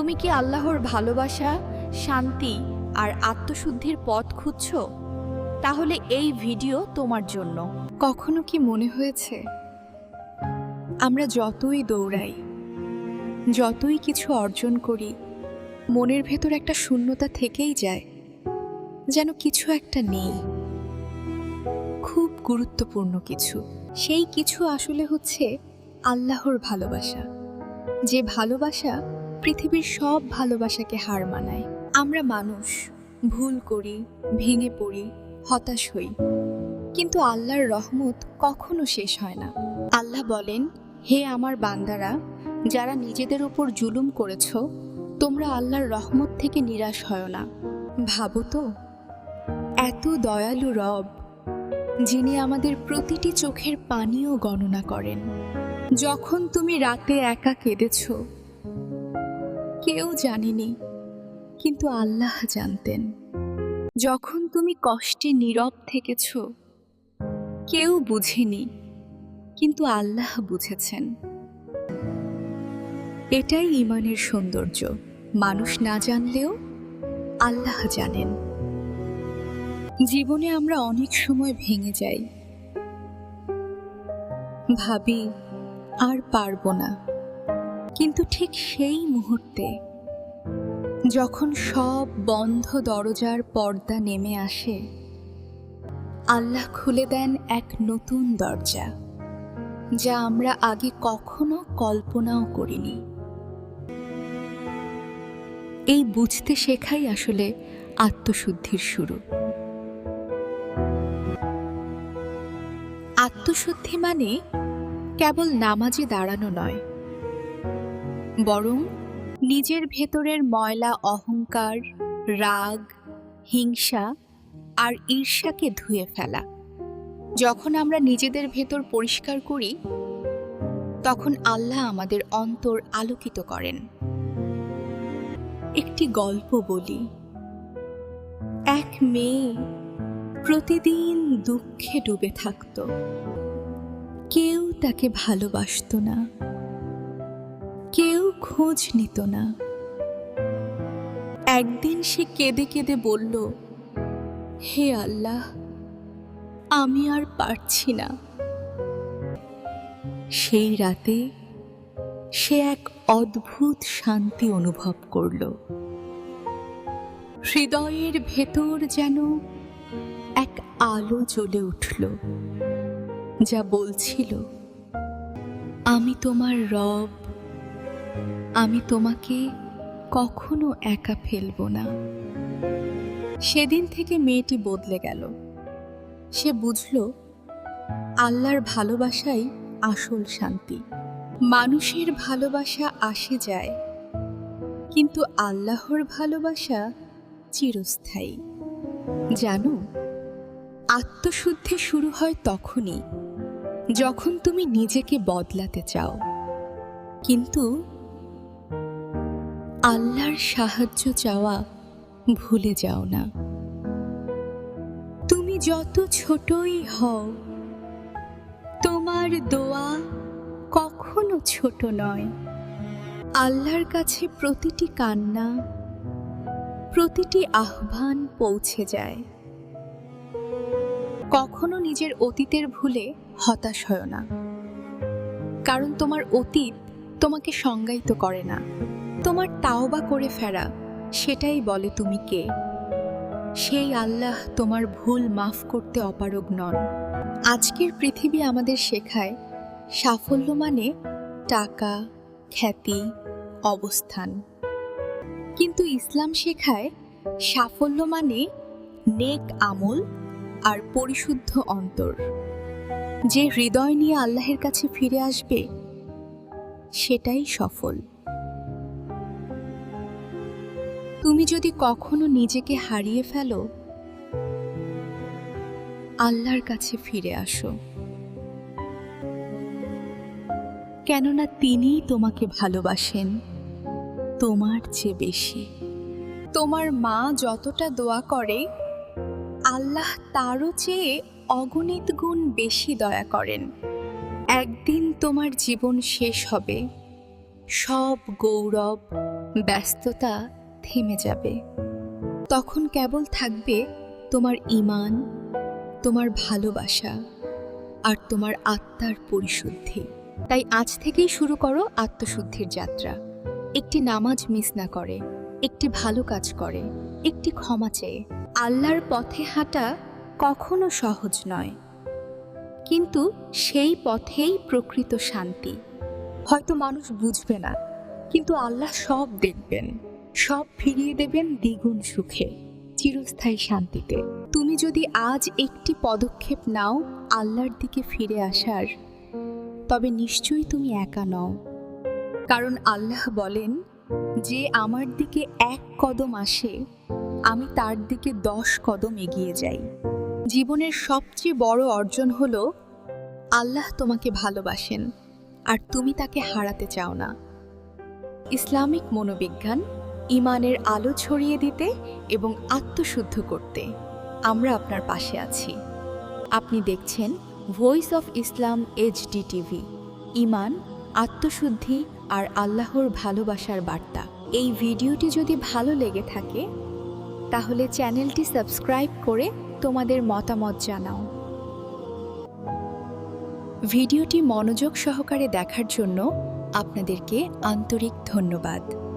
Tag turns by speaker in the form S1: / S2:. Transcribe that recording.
S1: তুমি কি আল্লাহর ভালোবাসা, শান্তি আর আত্মশুদ্ধির পথ খুঁজছ? তাহলে এই ভিডিও তোমার জন্য।
S2: কখনো কি মনে হয়েছে? আমরা যতই দৌড়াই, যতই কিছু অর্জন করি, মনের ভেতর একটা শূন্যতা থেকেই যায়, যেন কিছু একটা নেই। খুব গুরুত্বপূর্ণ কিছু। সেই কিছু আসলে হচ্ছে আল্লাহর ভালোবাসা। যে ভালোবাসা পৃথিবীর সব ভালোবাসাকে হার মানায়। আমরা মানুষ, ভুল করি, ভেঙে পড়ি, হতাশ হই। কিন্তু আল্লাহর রহমত কখনো শেষ হয় না। আল্লাহ বলেন, হে আমার বান্দারা, যারা নিজেদের ওপর জুলুম করেছ, তোমরা আল্লাহর রহমত থেকে নিরাশ হয় না। ভাবো তো, এত দয়ালু রব, যিনি আমাদের প্রতিটি চোখের পানিও গণনা করেন। যখন তুমি রাতে একা কেঁদেছ কেউ জানেনি। কিন্তু আল্লাহ জানতেন। যখন তুমি কষ্টে নীরব থেকেছ, কেউ বুঝেনি, কিন্তু আল্লাহ বুঝেছেন। এটাই ইমানের সৌন্দর্য। মানুষ না জানলেও আল্লাহ জানেন। জীবনে আমরা অনেক সময় ভেঙে যাই। ভাবি, আর পারব না। কিন্তু ঠিক সেই মুহূর্তে যখন সব বন্ধ দরজার পর্দা নেমে আসে, আল্লাহ খুলে দেন এক নতুন দরজা, যা আমরা আগে কখনো কল্পনাও করিনি। এই বুঝতে শেখাই আসলে আত্মশুদ্ধির শুরু। আত্মশুদ্ধি মানে কেবল নামাজে দাঁড়ানো নয় বরং নিজের ভেতরের ময়লা, অহংকার, রাগ, হিংসা আর ঈর্ষাকে ধুয়ে ফেলা। যখন আমরা নিজেদের ভেতর পরিষ্কার করি, তখন আল্লাহ আমাদের অন্তর আলোকিত করেন। একটি গল্প বলি। এক মেয়ে প্রতিদিন দুঃখে ডুবে থাকত। কেউ তাকে ভালোবাসতো না। খোঁজ নিত না। একদিন সে কেঁদে কেঁদে বলল, হে আল্লাহ, আমি আর পারছি না। সেই রাতে সে এক অদ্ভুত শান্তি অনুভব করল। হৃদয়ের ভেতর যেন এক আলো জ্বলে উঠল, যা বলছিল, আমি তোমার রব আমি তোমাকে কখনো একা ফেলব না। সেদিন থেকে মেয়েটি বদলে গেল। সে বুঝল, আল্লাহর ভালোবাসাই আসল শান্তি। মানুষের ভালোবাসা আসে যায়, কিন্তু আল্লাহর ভালোবাসা চিরস্থায়ী। জানো, আত্মশুদ্ধি শুরু হয় তখনই, যখন তুমি নিজেকে বদলাতে চাও। কিন্তু আল্লাহর সাহায্য চাওয়া ভুলে যাও না। তুমি যত ছোটই হও, তোমার দোয়া কখনো ছোট নয়। আল্লাহর কাছে প্রতিটি কান্না, প্রতিটি আহ্বান পৌঁছে যায়। কখনো নিজের অতীতের ভুলে হতাশ হয় না। কারণ তোমার অতীত তোমাকে সংজ্ঞায়িত করে না। তোমার তাওবা করে ফেরা, সেটাই বলে তুমি কে। সেই আল্লাহ তোমার ভুল মাফ করতে অপারগ নন। আজকের পৃথিবী আমাদের শেখায় সাফল্য মানে টাকা, খ্যাতি, অবস্থান। কিন্তু ইসলাম শেখায় সাফল্য মানে নেক আমল আর পরিশুদ্ধ অন্তর। যে হৃদয় নিয়ে আল্লাহের কাছে ফিরে আসবে, সেটাই সফল। তুমি যদি কখনো নিজেকে হারিয়ে ফেলো, আল্লাহর কাছে ফিরে আসো। কেননা তিনিই তোমাকে ভালোবাসেন, তোমার চেয়ে বেশি। তোমার মা যতটা দোয়া করে, আল্লাহ তারও চেয়ে অগণিত গুণ বেশি দয়া করেন। একদিন তোমার জীবন শেষ হবে, সব গৌরব, ব্যস্ততা থেমে যাবে। তখন কেবল থাকবে তোমার ইমান তোমার ভালোবাসা আর তোমার আত্মার পরিশুদ্ধি। তাই আজ থেকেই শুরু করো আত্মশুদ্ধির যাত্রা। একটি নামাজ মিস না করে, একটি ভালো কাজ করে, একটি ক্ষমা চেয়ে।
S1: আল্লাহর পথে হাঁটা কখনো সহজ নয়, কিন্তু সেই পথেই প্রকৃত শান্তি।
S2: হয়তো মানুষ বুঝবে না, কিন্তু আল্লাহ সব দেখবেন। সব ফিরিয়ে দেবেন দ্বিগুণ সুখে, চিরস্থায়ী শান্তিতে। তুমি যদি আজ একটি পদক্ষেপ নাও, আল্লাহর দিকে ফিরে আসার, তবে নিশ্চয়ই তুমি একা নও। কারণ আল্লাহ বলেন, যে আমার দিকে এক কদম আসে, আমি তার দিকে দশ কদম এগিয়ে যাই। জীবনের সবচেয়ে বড় অর্জন হল, আল্লাহ তোমাকে ভালোবাসেন, আর তুমি তাকে হারাতে চাও না। ইসলামিক মনোবিজ্ঞান ইমানের আলো ছড়িয়ে দিতে এবং আত্মশুদ্ধ করতে আমরা আপনার পাশে আছি।
S1: আপনি দেখছেন voice of Islam HD TV ইমান আত্মশুদ্ধি আর আল্লাহর ভালোবাসার বার্তা। এই ভিডিওটি যদি ভালো লেগে থাকে, তাহলে চ্যানেলটি সাবস্ক্রাইব করে তোমাদের মতামত জানাও।
S2: ভিডিওটি মনোযোগ সহকারে দেখার জন্য আপনাদেরকে আন্তরিক ধন্যবাদ।